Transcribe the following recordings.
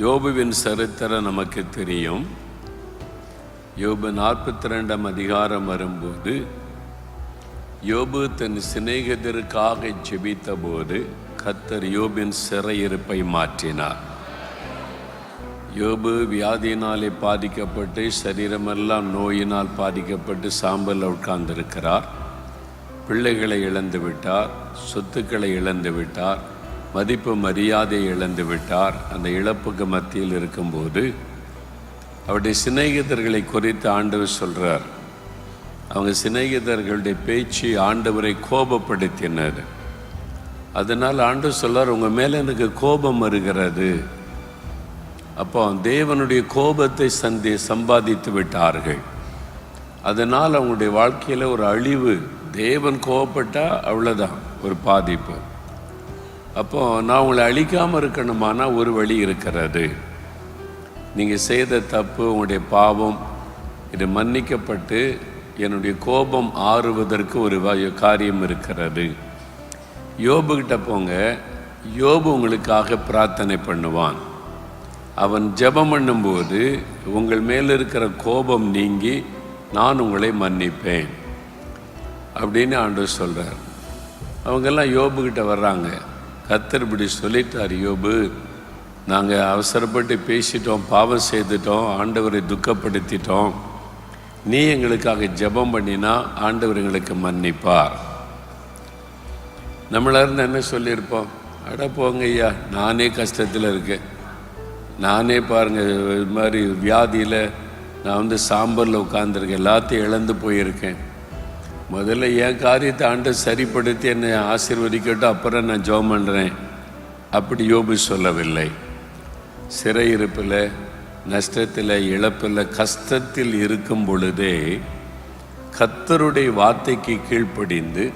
யோபுவின் சரித்திரம் நமக்கு தெரியும். யோபு நாற்பத்தி ரெண்டாம் அதிகாரம் வரும்போது யோபு தன் சிநேகிதருக்காக ஜெபித்த போது கத்தர் யோபின் சிறையிருப்பை மாற்றினார். யோபு வியாதியினாலே பாதிக்கப்பட்டு சரீரமெல்லாம் நோயினால் பாதிக்கப்பட்டு சாம்பலில் உட்கார்ந்திருக்கிறார். பிள்ளைகளை இழந்து விட்டார் சொத்துக்களை இழந்து விட்டார் மதிப்பு மரியாதை இழந்து விட்டார். அந்த இழப்புக்கு மத்தியில் இருக்கும்போது அவருடைய சிநேகிதர்களை குறித்து ஆண்டவர் சொல்கிறார் அவங்க சிநேகிதர்களுடைய பேச்சு ஆண்டவரை கோபப்படுத்தினர். அதனால் ஆண்டவர் சொல்கிறார் உங்கள் மேலே எனக்கு கோபம் வருகிறது. அப்போ தேவனுடைய கோபத்தை சந்தி சம்பாதித்து விட்டார்கள். அதனால் அவங்களுடைய வாழ்க்கையில் ஒரு அழிவு. தேவன் கோபப்பட்டால் அவ்வளோதான் ஒரு பாதிப்பு. அப்போ நான் உங்களை அழிக்காமல் இருக்கணுமானா ஒரு வழி இருக்கிறது. நீங்கள் செய்த தப்பு உங்களுடைய பாவம் இது மன்னிக்கப்பட்டு என்னுடைய கோபம் ஆறுவதற்கு ஒரு காரியம் இருக்கிறது. யோபுகிட்ட போங்க. யோபு உங்களுக்காக பிரார்த்தனை பண்ணுவான். அவன் ஜெபம் பண்ணும்போது உங்கள் மேல் இருக்கிற கோபம் நீங்கி நான் உங்களை மன்னிப்பேன். அப்படின்னு ஆண்டு சொல்கிறார் அவங்கெல்லாம் யோபுக்கிட்ட வர்றாங்க. கத்தர் இப்படி சொல்லிட்டார் யோபு நாங்கள் அவசரப்பட்டு பேசிட்டோம் பாவம் செய்துட்டோம் ஆண்டவரை துக்கப்படுத்திட்டோம். நீ எங்களுக்காக ஜெபம் பண்ணினா ஆண்டவர் எங்களுக்கு மன்னிப்பார். நம்மளருந்து என்ன சொல்லியிருப்போம்? அட போங்க ஐயா நானே கஷ்டத்தில் இருக்கேன். நானே பாருங்கள் இது மாதிரி வியாதியில் நான் வந்து சாம்பரில் உட்காந்துருக்கேன் எல்லாத்தையும் இழந்து போயிருக்கேன். முதல்ல என் காரியத்தை ஆண்டு சரிப்படுத்தி என்னை ஆசீர்வதிக்கட்டும் அப்புறம் நான் ஜெபம் பண்ணுறேன் அப்படி யோபு சொல்லவில்லை. சிறையிருப்பில் நஷ்டத்தில் இழப்பில் கஷ்டத்தில் இருக்கும் பொழுதே கத்தருடைய வார்த்தைக்கு கீழ்ப்படிந்து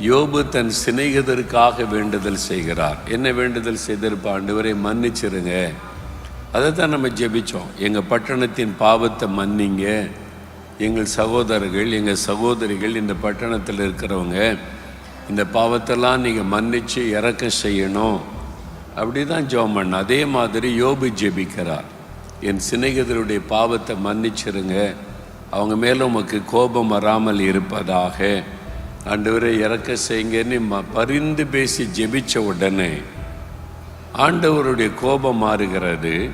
யோபு தன் சிநேகிதருக்காக வேண்டுதல் செய்கிறார். என்ன வேண்டுதல் செய்திருப்ப? ஆண்டவரை மன்னிச்சிருங்க. அதை தான் நம்ம ஜெபிச்சோம். எங்கள் பட்டணத்தின் பாவத்தை மன்னிங்க. எங்கள் சகோதரர்கள் எங்கள் சகோதரிகள் இந்த பட்டணத்தில் இருக்கிறவங்க இந்த பாவத்தெல்லாம் நீங்கள் மன்னித்து இறக்கம் செய்யணும். அப்படி தான் ஜோம் பண்ண அதே மாதிரி யோபு ஜெபிக்கிறார். என் சிநேகிதருடைய பாவத்தை மன்னிச்சிருங்க. அவங்க மேலே உமக்கு கோபம் வராமல் இருப்பதாக. ஆண்டவரை இறக்க செய்யுங்கன்னு ம- பரிந்து பேசி ஜெபிச்ச உடனே ஆண்டவருடைய கோபம் மாறுகிறது.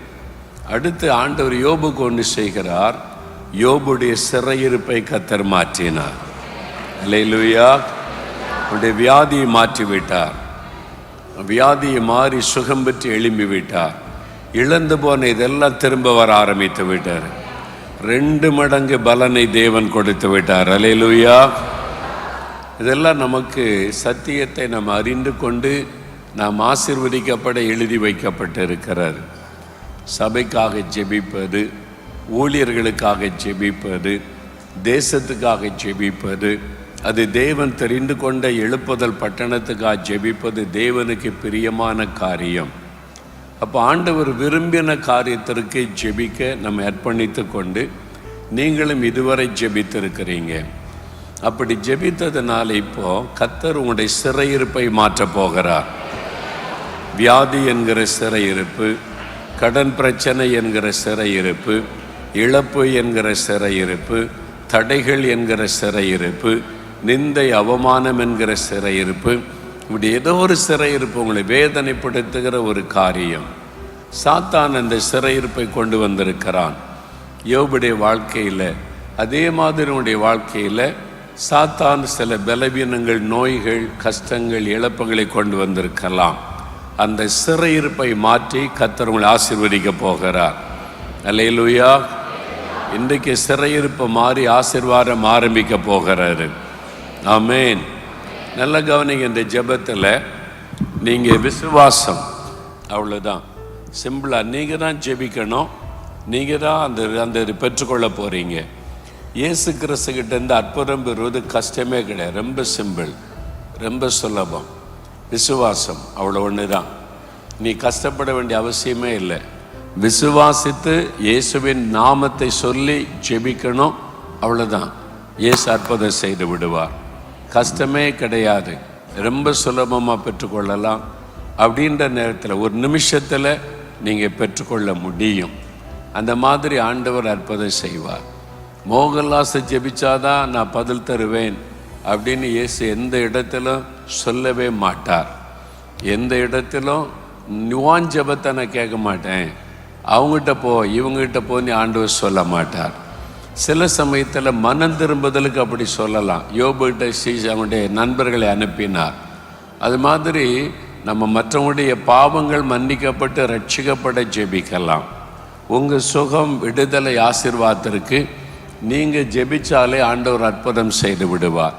அடுத்து ஆண்டவர் யோபுக்கு ஒன்று செய்கிறார். யோபுடைய சிறையிருப்பை கத்தர் மாற்றினார். லூயா உடைய வியாதியை மாற்றி விட்டார் வியாதியை மாறி சுகம் பெற்று எழும்பி விட்டார் இழந்து போன இதெல்லாம் திரும்ப வர ஆரம்பித்து விட்டார். ரெண்டு மடங்கு பலனை தேவன் கொடுத்து விட்டார். அலையலுயா இதெல்லாம் நமக்கு சத்தியத்தை நாம் அறிந்து கொண்டு நாம் ஆசிர்வதிக்கப்பட எழுதி வைக்கப்பட்டிருக்கிறார் சபைக்காக ஜெபிப்பது ஊழியர்களுக்காக ஜெபிப்பது தேசத்துக்காக ஜெபிப்பது அது தேவன் தெரிந்து கொண்ட எழுப்புதல் பட்டணத்துக்காக ஜெபிப்பது தேவனுக்கு பிரியமான காரியம். அப்போ ஆண்டவர் விரும்பின காரியத்திற்கு ஜெபிக்க நம்ம அர்ப்பணித்து கொண்டு நீங்களும் இதுவரை ஜெபித்திருக்கிறீங்க அப்படி ஜெபித்ததுனால இப்போ கத்தர் உங்களுடைய சிறையிருப்பை மாற்றப் போகிறார். வியாதி என்கிற சிறையிருப்பு கடன் பிரச்சனை என்கிற சிறையிருப்பு இழப்பு என்கிற சிறையிருப்பு தடைகள் என்கிற சிறையிருப்பு நிந்தை அவமானம் என்கிற சிறையிருப்பு இப்படி ஏதோ ஒரு சிறையிருப்பு உங்களை வேதனைப்படுத்துகிற ஒரு காரியம். சாத்தான் அந்த சிறையிருப்பை கொண்டு வந்திருக்கிறான். யோபுடைய வாழ்க்கையில் அதே மாதிரி வாழ்க்கையில் சாத்தான் சில பலவீனங்கள் நோய்கள் கஷ்டங்கள் இழப்புகளை கொண்டு வந்திருக்கலாம். அந்த சிறையிருப்பை மாற்றி கத்தர் உங்களை ஆசீர்வதிக்க போகிறார். அல்லேலூயா. இன்றைக்கு சிறையிருப்பு மாறி ஆசீர்வாதம் ஆரம்பிக்க போகிறாரு. ஆமேன். நல்ல கவனிங்க இந்த ஜெபத்தில் நீங்கள் விசுவாசம். அவ்வளோதான் சிம்பிளாக நீங்கள் தான் ஜெபிக்கணும். நீங்கள் தான் அந்த அந்த இது பெற்றுக்கொள்ள போகிறீங்க இயேசு கிறிஸ்துக்கிட்டேருந்து அற்புதம் பெறுவது கஷ்டமே கிடையாது. ரொம்ப சிம்பிள். ரொம்ப சுலபம். விசுவாசம் அவ்வளோ ஒன்று தான் நீ கஷ்டப்பட வேண்டிய அவசியமே இல்லை. விசுவாசித்து இயேசுவின் நாமத்தை சொல்லி ஜெபிக்கணும். அவ்வளோதான் இயேசு அற்புதம் செய்து விடுவார். கஷ்டமே கிடையாது. ரொம்ப சுலபமாக பெற்றுக்கொள்ளலாம். அப்படின்ற நேரத்தில் ஒரு நிமிஷத்தில் நீங்கள் பெற்றுக்கொள்ள முடியும். அந்த மாதிரி ஆண்டவர் அற்புதம் செய்வார். மோகன்லாசை ஜெபிச்சாதான் நான் பதில் தருவேன் அப்படின்னு இயேசு எந்த இடத்திலும் சொல்லவே மாட்டார். எந்த இடத்திலும் நுவான் ஜபத்தை நான் கேட்க மாட்டேன். அவங்ககிட்ட போ இவங்ககிட்ட போன்னு ஆண்டவர் சொல்ல மாட்டார். சில சமயத்தில் மனம் திரும்புதலுக்கு அப்படி சொல்லலாம். யோபுகிட்ட சீஸ் அவனுடைய நண்பர்களை அனுப்பினார். அது மாதிரி நம்ம மற்றவங்களுடைய பாவங்கள் மன்னிக்கப்பட்டு ரட்சிக்கப்பட ஜெபிக்கலாம். உங்கள் சுகம் விடுதலை ஆசிர்வாதத்திற்கு நீங்கள் ஜெபிச்சாலே ஆண்டவர் அற்புதம் செய்து விடுவார்.